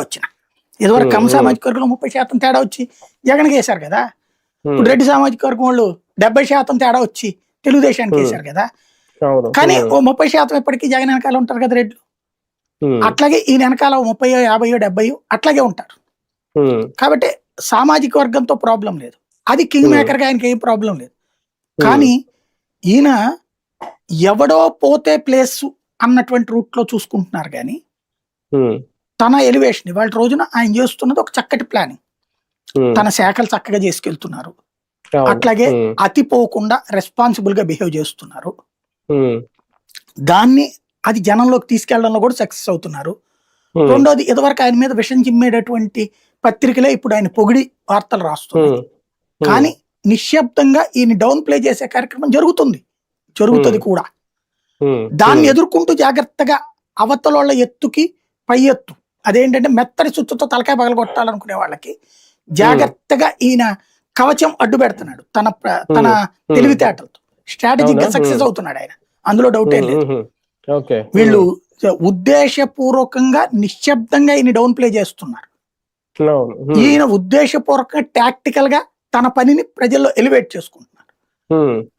వచ్చిన. ఇదివరకు కమ్మ సామాజిక వర్గంలో ముప్పై శాతం తేడా వచ్చి జగన్కి వేశారు కదా? ఇప్పుడు రెడ్డి సామాజిక వర్గం వాళ్ళు డెబ్బై శాతం తేడా వచ్చి తెలుగుదేశానికి. వేశారు కదా? కానీ ఓ ముప్పై శాతం ఇప్పటికీ జగన్ వెనకాల ఉంటారు కదా రెడ్లు? ఉమ్, అట్లాగే ఈయన వెనకాల ముప్పై యాభై డెబ్బై అట్లాగే ఉంటారు. కాబట్టి సామాజిక వర్గంతో ప్రాబ్లం లేదు. అది కింగ్. మేకర్గా ఆయనకి ఏం ప్రాబ్లం లేదు. కానీ ఈయన ఎవడో పోతే ప్లేస్ అన్నటువంటి రూట్లో చూసుకుంటున్నారు కానీ తన ఎలివేషన్ ఇవాళ రోజున ఆయన చేస్తున్నది ఒక చక్కటి ప్లానింగ్. తన శాఖలు చక్కగా చేసుకెళ్తున్నారు. అట్లాగే ఉమ్, అతి పోకుండా రెస్పాన్సిబుల్గా బిహేవ్ చేస్తున్నారు. దాన్ని అది జనంలోకి తీసుకెళ్ళడంలో కూడా సక్సెస్ అవుతున్నారు. రెండోది ఇదివరకు ఆయన మీద విషం చిమ్మేటటువంటి పత్రికలే ఇప్పుడు ఆయన పొగిడి వార్తలు రాస్తున్నారు కానీ నిశ్శబ్దంగా ఈయన డౌన్ ప్లే చేసే కార్యక్రమం జరుగుతుంది. జరుగుతుంది. కూడా. దాన్ని ఎదుర్కొంటూ జాగ్రత్తగా అవతలోళ్ళ ఎత్తుకి పై ఎత్తు. అదేంటంటే మెత్తడి చుట్టుతో తలకాయ పగలగొట్టాలనుకునే వాళ్ళకి జాగ్రత్తగా ఈయన కవచం అడ్డు పెడుతున్నాడు. తన తన తెలివితేటలతో. స్ట్రాటజిక్? సక్సెస్. అవుతున్నాడు ఆయన. అందులో డౌటే ఉమ్, లేదు. వీళ్ళు ఉద్దేశపూర్వకంగా నిశ్శబ్దంగా ఈయన డౌన్ ప్లే చేస్తున్నారు. ఈయన ఉద్దేశపూర్వకంగా టాక్టికల్గా తన పనిని ప్రజల్లో ఎలివేట్ చేసుకుంటున్నారు.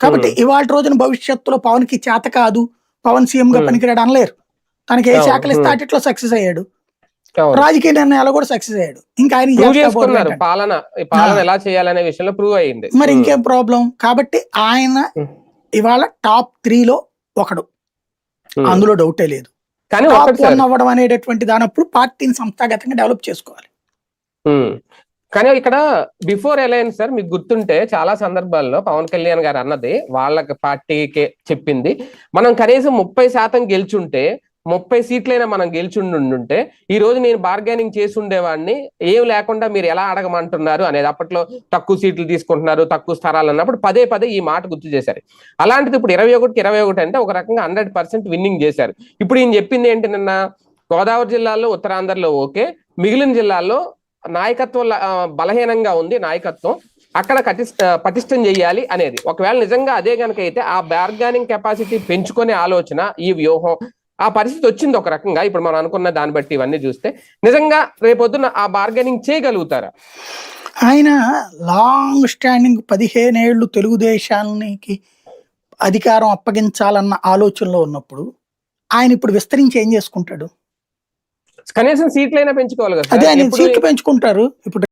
కాబట్టి ఇవాళ రోజున భవిష్యత్తులో పవన్కి చేత కాదు. పవన్ సీఎం గా. పనికిరాడు అనలేరు. తనకి ఏ. శాఖలు ఇస్తే. వాటిట్లో సక్సెస్ అయ్యాడు. రాజకీయ నిర్ణయాలు కూడా సక్సెస్ అయ్యాడు. ఇంకా ఆయన పాలన ఈ పాలన. ఎలా చేయాలనే విషయంలో ప్రూవ్ అయ్యింది. మరి ఇంకేం ప్రాబ్లం కాబట్టి ఆయన. ఇవాళ టాప్ త్రీలో ఒకడు. అందులో డౌటే లేదు. కానీ వన్ అవ్వడం అనేటటువంటి దానప్పుడు పార్టీని సంస్థాగతంగా డెవలప్ చేసుకోవాలి. కానీ ఇక్కడ బిఫోర్ అలయన్స్ సార్ మీకు గుర్తుంటే చాలా సందర్భాల్లో పవన్ కళ్యాణ్ గారు అన్నది వాళ్ళ పార్టీకే చెప్పింది. మనం కనీసం ముప్పై శాతం గెలుచుంటే ముప్పై సీట్లైనా మనం గెలిచిండుంటే ఈ రోజు నేను బార్గెనింగ్ చేసి ఉండేవాడిని ఏం లేకుండా మీరు ఎలా అడగమంటున్నారు అనేది అప్పట్లో తక్కువ సీట్లు తీసుకుంటున్నారు తక్కువ స్థానాలు అన్నప్పుడు పదే పదే ఈ మాట గుర్తు చేశారు. అలాంటిది ఇప్పుడు ఇరవై ఒకటికి ఇరవై ఒకటి అంటే ఒక రకంగా హండ్రెడ్ పర్సెంట్ విన్నింగ్ చేశారు. ఇప్పుడు ఈయన చెప్పింది ఏంటి నిన్న? గోదావరి జిల్లాలో ఉత్తరాంధ్రలో ఓకే మిగిలిన జిల్లాల్లో నాయకత్వం బలహీనంగా ఉంది నాయకత్వం అక్కడ కటిస్- పటిష్టం చేయాలి అనేది. ఒకవేళ నిజంగా అదే కనుక అయితే ఆ బార్గానింగ్ కెపాసిటీ పెంచుకునే ఆలోచన ఈ వ్యూహం ఆ పరిస్థితి వచ్చింది ఒక రకంగా. ఇప్పుడు మనం అనుకున్న దాన్ని బట్టి ఇవన్నీ చూస్తే నిజంగా రేపొద్దున ఆ బార్గెనింగ్ చేయగలుగుతారా? ఆయన లాంగ్ స్టాండింగ్ పదిహేను ఏళ్ళు తెలుగుదేశానికి అధికారం అప్పగించాలన్న ఆలోచనలో ఉన్నప్పుడు ఆయన ఇప్పుడు విస్తరించి ఏం చేసుకుంటాడు? కనీసం సీట్లైనా పెంచుకోవాలి కదా అదే. ఆయన సీట్లు పెంచుకుంటారు. ఇప్పుడు